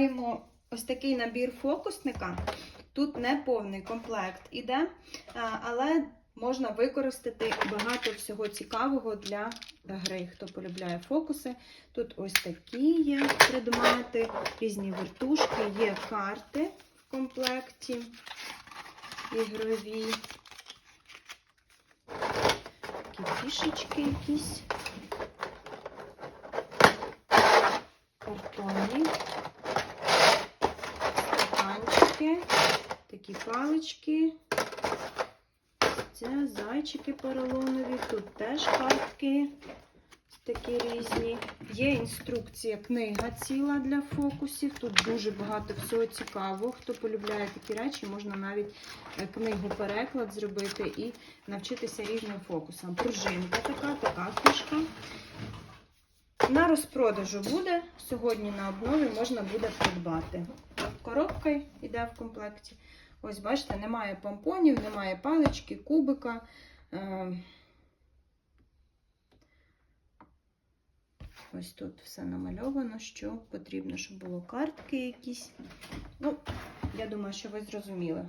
Маємо ось такий набір фокусника. Тут не повний комплект іде, але можна використати багато всього цікавого для гри. Хто полюбляє фокуси. Тут ось такі є предмети, різні вертушки, є карти в комплекті ігрові. Такі фішечки якісь. Картонні такі палички. Це зайчики поролонові, тут теж картки такі різні. Є інструкція, книга ціла для фокусів. Тут дуже багато всього цікавого. Хто полюбляє такі речі, можна навіть е, книгу переклад зробити і навчитися різним фокусам. Пружинка така, така книжка. На розпродажу буде. Сьогодні на обнові можна буде придбати. Коробка йде в комплекті. Ось, бачите, немає помпонів, немає палички, кубика. Е, Ось тут все намальовано, що потрібно, щоб було картки якісь. Ну, я думаю, що ви зрозуміли.